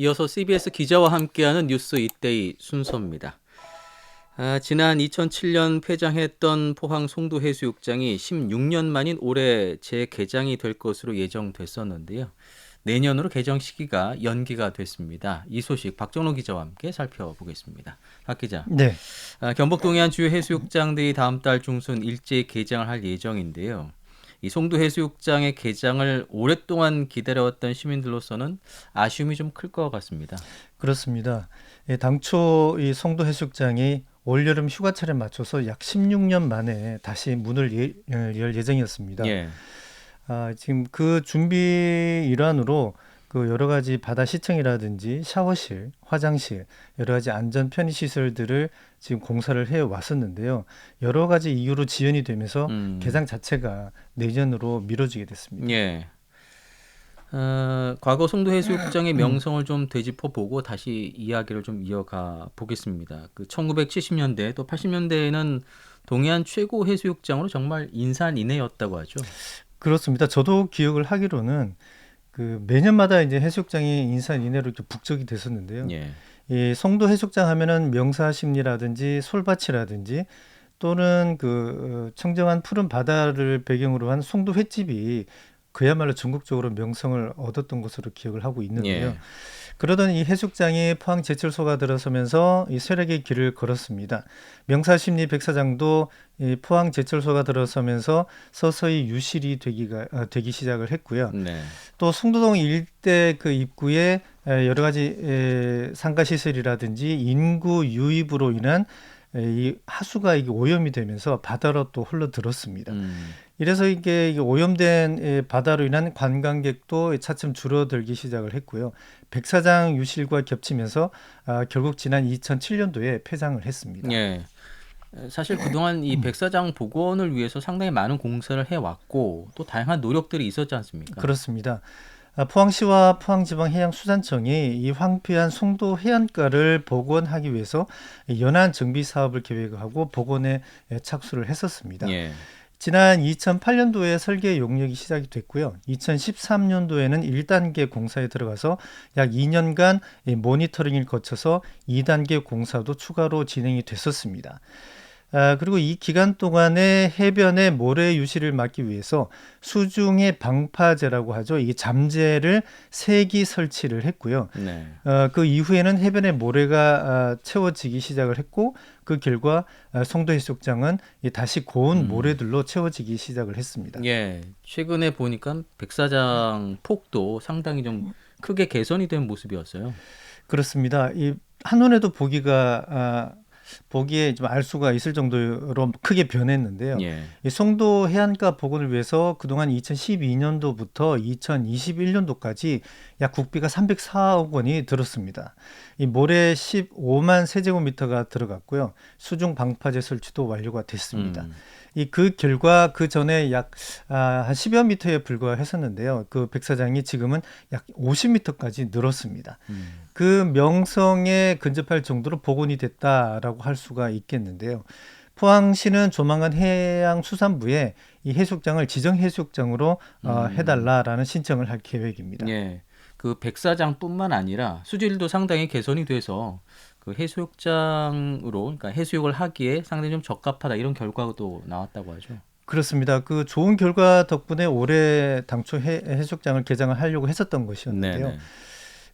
이어서 CBS 기자와 함께하는 뉴스 이때이 순서입니다. 아, 지난 2007년 폐장했던 포항 송도 해수욕장이 16년 만인 올해 재개장이 될 것으로 예정됐었는데요. 내년으로 개장 시기가 연기가 됐습니다. 이 소식 박정호 기자와 함께 살펴보겠습니다. 박 기자. 네. 아, 경북 동해안 주요 해수욕장들이 다음 달 중순 일제히 개장을 할 예정인데요. 이 송도 해수욕장의 개장을 오랫동안 기다려왔던 시민들로서는 아쉬움이 좀 클 것 같습니다. 그렇습니다. 예, 당초 이 송도 해수욕장이 올여름 휴가철에 맞춰서 약 16년 만에 다시 문을 예, 어, 열 예정이었습니다. 예. 아, 지금 그 준비 일환으로 그 여러 가지 바다 시청이라든지 샤워실, 화장실, 여러 가지 안전 편의 시설들을 지금 공사를 해 왔었는데요. 여러 가지 이유로 지연이 되면서 음. 개장 자체가 내년으로 미뤄지게 됐습니다. 예. 어, 과거 송도 해수욕장의 명성을 좀 되짚어 보고 다시 이야기를 좀 이어가 보겠습니다. 그 1970년대 또 80년대에는 동해안 최고 해수욕장으로 정말 인산인해였다고 하죠. 그렇습니다. 저도 기억을 하기로는 그 매년마다 이제 해수욕장이 인산 이내로 이렇게 북적이 됐었는데요. 예. 이 송도 해수욕장 하면은 명사심리라든지 솔밭이라든지 또는 그 어, 청정한 푸른 바다를 배경으로 한 송도 횟집이 그야말로 전국적으로 명성을 얻었던 것으로 기억을 하고 있는데요. 예. 그러던 이 해수욕장이 포항 제철소가 들어서면서 이 쇠락의 길을 걸었습니다. 명사심리 백사장도 이 포항 제철소가 들어서면서 서서히 유실이 되기가 어, 되기 시작을 했고요. 네. 또 송도동 일대 그 입구에 에, 여러 가지 에, 상가 시설이라든지 인구 유입으로 인한 에, 이 하수가 이게 오염이 되면서 바다로 또 흘러들었습니다. 음. 이래서 이게 오염된 에, 바다로 인한 관광객도 차츰 줄어들기 시작을 했고요. 백사장 유실과 겹치면서 아, 결국 지난 2007년도에 폐장을 했습니다. 예. 사실 그동안 이 백사장 복원을 위해서 상당히 많은 공사를 해왔고 또 다양한 노력들이 있었지 않습니까? 그렇습니다. 아, 포항시와 포항지방해양수산청이 이 황폐한 송도 해안가를 복원하기 위해서 연안 정비 사업을 계획하고 복원에 착수를 했었습니다. 예. 지난 2008년도에 설계 용역이 시작이 됐고요. 2013년도에는 1단계 공사에 들어가서 약 2년간 이 모니터링을 거쳐서 2단계 공사도 추가로 진행이 됐었습니다. 아, 그리고 이 기간 동안에 해변의 모래 유실을 막기 위해서 수중의 방파제라고 하죠. 이 잠재를 세기 설치를 했고요. 네. 어, 그 이후에는 해변의 모래가 아, 채워지기 시작을 했고 그 결과 아, 송도 해수욕장은 이 다시 고운 음. 모래들로 채워지기 시작을 했습니다. 예. 최근에 보니까 백사장 폭도 상당히 좀 크게 개선이 된 모습이었어요. 그렇습니다. 이 한눈에도 보기가 아, 보기에 좀 알 수가 있을 정도로 크게 변했는데요. 예. 이 송도 해안가 복원을 위해서 그동안 2012년도부터 2021년도까지 약 국비가 304억 원이 들었습니다. 이 모래 15만 세제곱미터가 들어갔고요. 수중 방파제 설치도 완료가 됐습니다. 음. 이그 결과 그 전에 약 아, 한 10여 미터에 불과했었는데요. 그 백사장이 지금은 약 50미터까지 늘었습니다. 음. 그 명성에 근접할 정도로 복원이 됐다라고 할 수가 있겠는데요. 포항시는 조만간 해양수산부에 이 해수욕장을 지정 해수욕장으로 어, 음. 해달라라는 신청을 할 계획입니다. 예. 그 백사장뿐만 아니라 수질도 상당히 개선이 돼서 그 해수욕장으로 그러니까 해수욕을 하기에 상당히 좀 적합하다 이런 결과도 나왔다고 하죠. 그렇습니다. 그 좋은 결과 덕분에 올해 당초 해, 해수욕장을 개장을 하려고 했었던 것이었는데요. 네.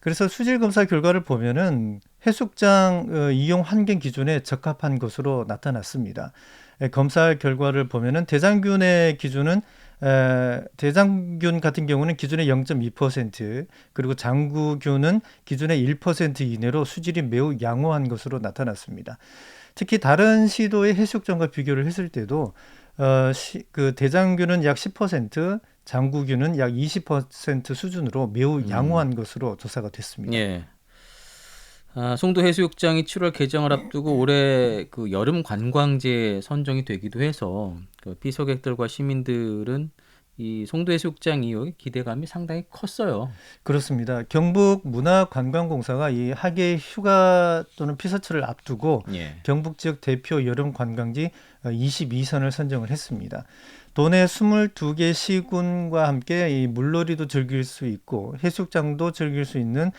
그래서 수질 검사 결과를 보면은 해수욕장 어, 이용 환경 기준에 적합한 것으로 나타났습니다. 에, 검사 결과를 보면은 대장균의 기준은 에, 대장균 같은 경우는 기준의 0.2% 그리고 장구균은 기준의 1% 이내로 수질이 매우 양호한 것으로 나타났습니다. 특히 다른 시도의 해수욕장과 비교를 했을 때도 어, 시, 그 대장균은 약 10%, 장구균은 약 20% 수준으로 매우 음. 양호한 것으로 조사가 됐습니다. 예. 아, 송도 해수욕장이 7월 개장을 앞두고 올해 그 여름 관광지에 선정이 되기도 해서 그 비서객들과 시민들은 이 송도 해수욕장 이후에 기대감이 상당히 컸어요. 그렇습니다. 경북 문화관광공사가 이 하계 휴가 또는 피서철을 앞두고 예. 경북 지역 대표 여름 관광지 22선을 선정을 했습니다. 도내 22개 시군과 함께 이 물놀이도 즐길 수 있고 해수욕장도 즐길 수 있는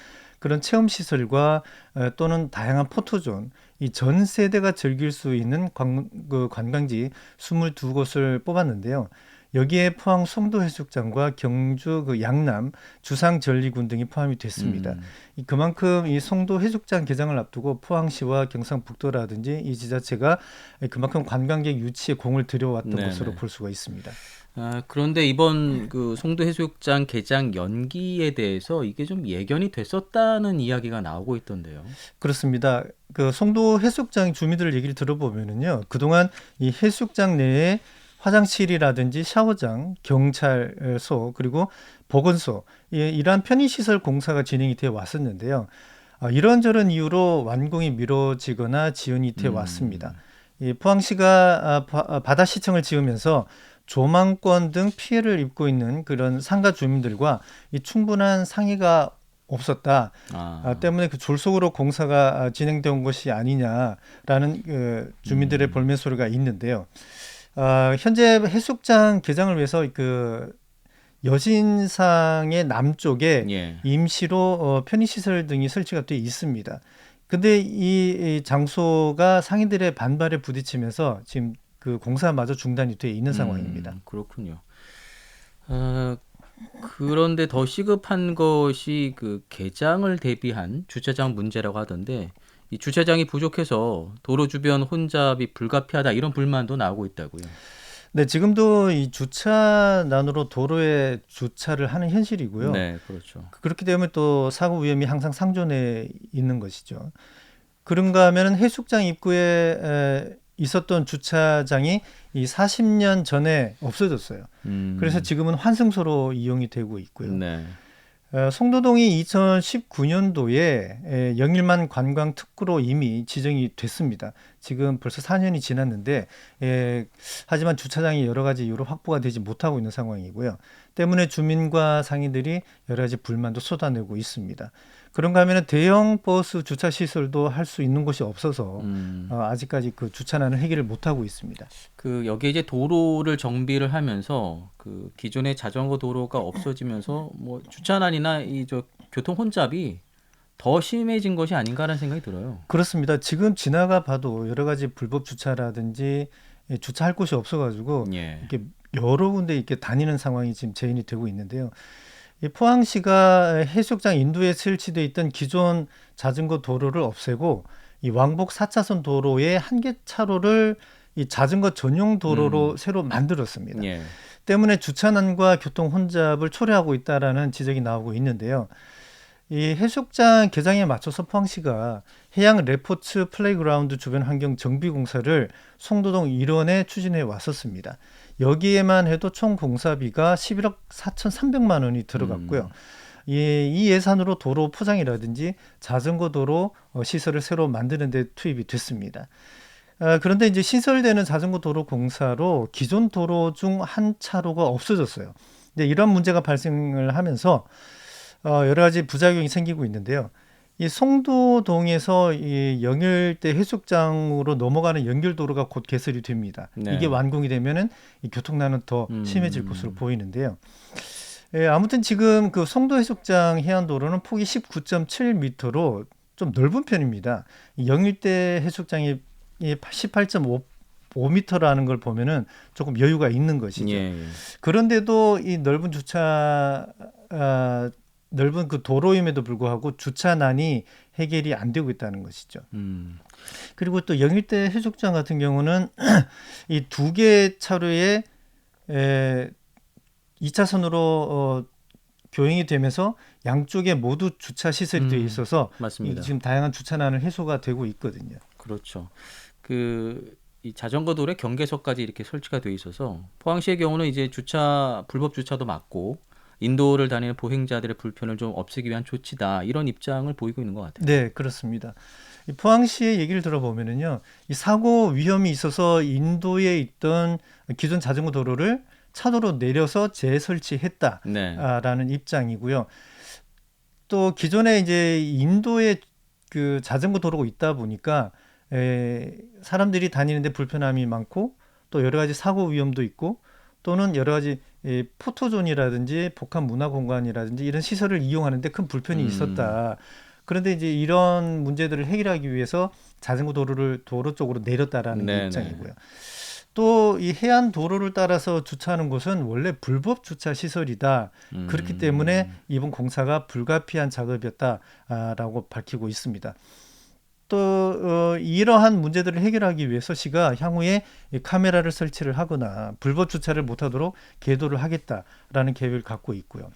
그런 체험 시설과 어, 또는 다양한 포토존, 이 전 세대가 즐길 수 있는 관, 그 관광지 22곳을 뽑았는데요. 여기에 포항 송도 해수욕장과 경주 그 양남 주상 전리군 등이 포함이 됐습니다. 음. 이 그만큼 이 송도 해수욕장 개장을 앞두고 포항시와 경상북도라든지 이 지자체가 그만큼 관광객 유치에 공을 들여왔던 네네. 것으로 볼 수가 있습니다. 아, 그런데 이번 그 송도 해수욕장 개장 연기에 대해서 이게 좀 예견이 됐었다는 이야기가 나오고 있던데요. 그렇습니다. 그 송도 해수욕장 주민들 얘기를 들어보면은요, 그동안 이 해수욕장 내에 화장실이라든지 샤워장, 경찰서 그리고 보건소 이- 이러한 편의시설 공사가 진행이 되어 왔었는데요. 아, 이런저런 이유로 완공이 미뤄지거나 지연이 되어 음. 왔습니다. 이 포항시가 아, 바- 아, 바다 시청을 지으면서 조망권 등 피해를 입고 있는 그런 상가 주민들과 이 충분한 상의가 없었다. 아, 아, 때문에 그 졸속으로 공사가 아, 진행된 것이 아니냐라는 그 주민들의 음. 볼멘 소리가 있는데요. 아, 현재 해수욕장 개장을 위해서 그 여신상의 남쪽에 예. 임시로 어, 편의시설 등이 설치가 돼 있습니다. 근데 이, 이 장소가 상인들의 반발에 부딪히면서 지금 그 공사마저 중단이 돼 있는 상황입니다. 음, 그렇군요. 아, 그런데 더 시급한 것이 그 개장을 대비한 주차장 문제라고 하던데 이 주차장이 부족해서 도로 주변 혼잡이 불가피하다 이런 불만도 나오고 있다고요. 네, 지금도 이 주차난으로 도로에 주차를 하는 현실이고요. 네, 그렇죠. 그렇기 때문에 또 사고 위험이 항상 상존해 있는 것이죠. 그런가 하면 해수욕장 입구에 에, 있었던 주차장이 이 40년 전에 없어졌어요. 음, 그래서 지금은 환승소로 이용이 되고 있고요. 네. 어, 송도동이 2019년도에 영일만 관광 특구로 이미 지정이 됐습니다. 지금 벌써 4년이 지났는데 에, 하지만 주차장이 여러 가지 이유로 확보가 되지 못하고 있는 상황이고요. 때문에 주민과 상인들이 여러 가지 불만도 쏟아내고 있습니다. 그런가 하면 대형 버스 주차 시설도 할 수 있는 곳이 없어서 음, 어, 아직까지 그 주차난을 해결을 못 하고 있습니다. 그 여기 이제 도로를 정비를 하면서 그 기존의 자전거 도로가 없어지면서 뭐 주차난이나 이 저 교통 혼잡이 더 심해진 것이 아닌가라는 생각이 들어요. 그렇습니다. 지금 지나가 봐도 여러 가지 불법 주차라든지 예, 주차할 곳이 없어가지고 예. 이렇게 여러 군데 이렇게 다니는 상황이 지금 재현이 되고 있는데요. 이 포항시가 해수욕장 인도에 설치되어 있던 기존 자전거 도로를 없애고 이 왕복 4차선 도로의 한개 차로를 이 자전거 전용 도로로 새로 만들었습니다. 예. 때문에 주차난과 교통 혼잡을 초래하고 있다라는 지적이 나오고 있는데요. 이 해수욕장 개장에 맞춰서 포항시가 해양 레포츠 플레이그라운드 주변 환경 정비 공사를 송도동 일원에 추진해 왔었습니다. 여기에만 해도 총 공사비가 11억 4,300만 원이 들어갔고요. 이, 이 예산으로 도로 포장이라든지 자전거 도로 어, 시설을 새로 만드는 데 투입이 됐습니다. 아, 그런데 이제 신설되는 자전거 도로 공사로 기존 도로 중 한 차로가 없어졌어요. 근데 이런 문제가 발생을 하면서 어, 여러 가지 부작용이 생기고 있는데요. 이 송도동에서 이 영일대 해수욕장으로 넘어가는 연결도로가 곧 개설이 됩니다. 네. 이게 완공이 되면은 이 교통난은 더 음. 심해질 것으로 보이는데요. 예, 아무튼 지금 그 송도 해수욕장 해안도로는 폭이 19.7m로 좀 넓은 편입니다. 이 영일대 해수욕장이 18.5m라는 걸 보면은 조금 여유가 있는 것이죠. 예. 예. 그런데도 이 넓은 주차 아, 넓은 그 도로임에도 불구하고 주차난이 해결이 안 되고 있다는 것이죠. 음. 그리고 또 영일대 해수욕장 같은 경우는 이 두 개 차로에 에, 2차선으로 어, 교행이 되면서 양쪽에 모두 주차 시설이 되어 음, 있어서 이 맞습니다. 지금 다양한 주차난을 해소가 되고 있거든요. 그렇죠. 그이 자전거 도로에 경계석까지 이렇게 설치가 돼 있어서 포항시의 경우는 이제 주차 불법 주차도 막고 인도를 다니는 보행자들의 불편을 좀 없애기 위한 조치다 이런 입장을 보이고 있는 것 같아요. 네, 그렇습니다. 이 포항시의 얘기를 들어보면은요, 이 사고 위험이 있어서 인도에 있던 기존 자전거 도로를 차도로 내려서 재설치했다라는 네. 입장이고요. 또 기존에 이제 인도에 그 자전거 도로가 있다 보니까 에, 사람들이 다니는데 불편함이 많고 또 여러 가지 사고 위험도 있고 또는 여러 가지 이 포토존이라든지 복합 문화 공간이라든지 이런 시설을 이용하는데 큰 불편이 음. 있었다. 그런데 이제 이런 문제들을 해결하기 위해서 자전거 도로를 도로 쪽으로 내렸다라는 게 네네. 입장이고요. 또 이 해안 도로를 따라서 주차하는 곳은 원래 불법 주차 시설이다. 음. 그렇기 때문에 이번 공사가 불가피한 작업이었다라고 밝히고 있습니다. 또 어, 이러한 문제들을 해결하기 위해서 시가 향후에 이 카메라를 설치를 하거나 불법 주차를 못하도록 계도를 하겠다라는 계획을 갖고 있고요.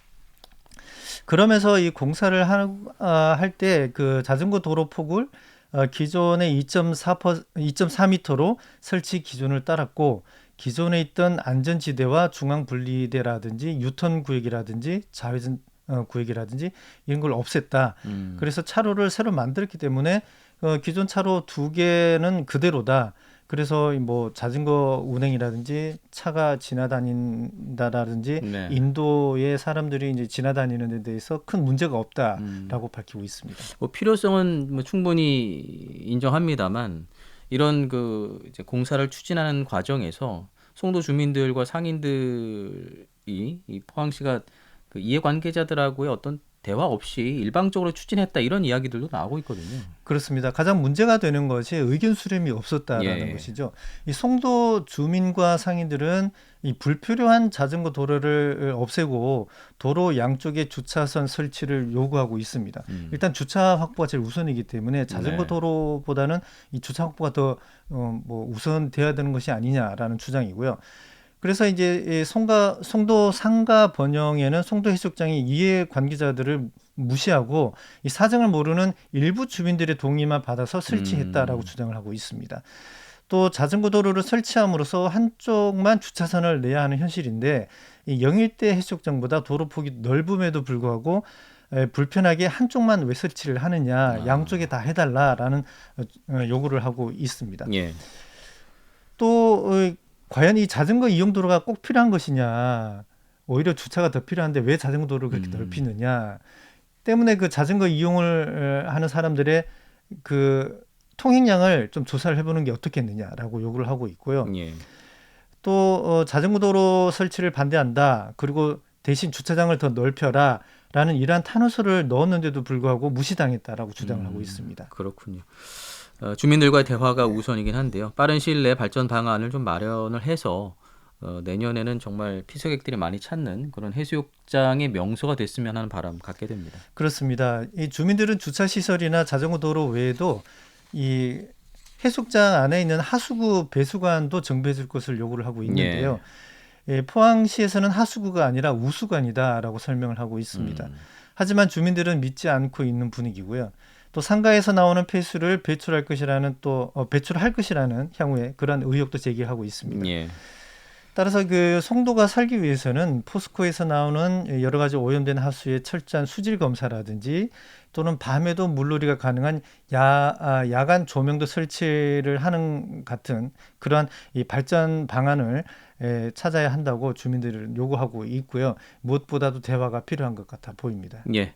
그러면서 이 공사를 할 때 그 자전거 도로 폭을 어, 기존의 2.4 2.4m로 설치 기준을 따랐고 기존에 있던 안전지대와 중앙 분리대라든지 유턴 구역이라든지 자회전 어, 구역이라든지 이런 걸 없앴다. 음. 그래서 차로를 새로 만들었기 때문에 어, 기존 차로 두 개는 그대로다. 그래서 뭐 자전거 운행이라든지 차가 지나다닌다라든지 네. 인도의 사람들이 이제 지나다니는 데 대해서 큰 문제가 없다라고 음. 밝히고 있습니다. 뭐 필요성은 뭐 충분히 인정합니다만 이런 그 이제 공사를 추진하는 과정에서 송도 주민들과 상인들이 이 포항시가 그 이해관계자들하고의 어떤 대화 없이 일방적으로 추진했다 이런 이야기들도 나오고 있거든요. 그렇습니다. 가장 문제가 되는 것이 의견 수렴이 없었다라는 예. 것이죠. 이 송도 주민과 상인들은 이 불필요한 자전거 도로를 없애고 도로 양쪽에 주차선 설치를 요구하고 있습니다. 음. 일단 주차 확보가 제일 우선이기 때문에 자전거 네. 도로보다는 이 주차 확보가 더 어, 뭐 우선돼야 되는 것이 아니냐라는 주장이고요. 그래서 이제 이 송가 송도 상가 번영에는 송도 해수욕장이 이해 관계자들을 무시하고 이 사정을 모르는 일부 주민들의 동의만 받아서 설치했다라고 음. 주장을 하고 있습니다. 또 자전거 도로를 설치함으로써 한쪽만 주차선을 내야 하는 현실인데 이 영일대 해수욕장보다 도로 폭이 넓음에도 불구하고 에, 불편하게 한쪽만 왜 설치를 하느냐 아. 양쪽에 다 해달라라는 어, 어, 요구를 하고 있습니다. 예. 또 어, 과연 이 자전거 이용 도로가 꼭 필요한 것이냐 오히려 주차가 더 필요한데 왜 자전거 도로를 그렇게 음. 넓히느냐 때문에 그 자전거 이용을 어, 하는 사람들의 그 통행량을 좀 조사를 해보는 게 어떻겠느냐라고 요구를 하고 있고요. 예. 또 어, 자전거 도로 설치를 반대한다. 그리고 대신 주차장을 더 넓혀라. 라는 이러한 탄원서를 넣었는데도 불구하고 무시당했다라고 주장을 하고 음. 있습니다. 그렇군요. 어, 주민들과의 대화가 우선이긴 한데요. 빠른 시일 내에 발전 방안을 좀 마련을 해서 어, 내년에는 정말 피서객들이 많이 찾는 그런 해수욕장의 명소가 됐으면 하는 바람 갖게 됩니다. 그렇습니다. 이 주민들은 주차 시설이나 자전거 도로 외에도 이 해수욕장 안에 있는 하수구 배수관도 정비해 줄 것을 요구를 하고 있는데요. 예, 포항시에서는 하수구가 아니라 우수관이다라고 설명을 하고 있습니다. 음, 하지만 주민들은 믿지 않고 있는 분위기고요. 또 상가에서 나오는 폐수를 배출할 것이라는 또 어, 배출할 것이라는 향후에 그러한 의혹도 제기하고 있습니다. 예. 따라서 그 송도가 살기 위해서는 포스코에서 나오는 여러 가지 오염된 하수의 철저한 수질 검사라든지 또는 밤에도 물놀이가 가능한 야, 아, 야간 조명도 설치를 하는 같은 그러한 이 발전 방안을 에, 찾아야 한다고 주민들은 요구하고 있고요. 무엇보다도 대화가 필요한 것 같아 보입니다. 예.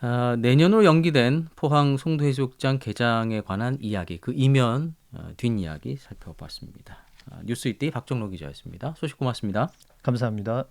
아, 내년으로 연기된 포항 송도해수욕장 개장에 관한 이야기, 그 이면 어, 뒷이야기 살펴봤습니다. 아, 뉴스 이때 박정로 기자였습니다. 소식 고맙습니다. 감사합니다.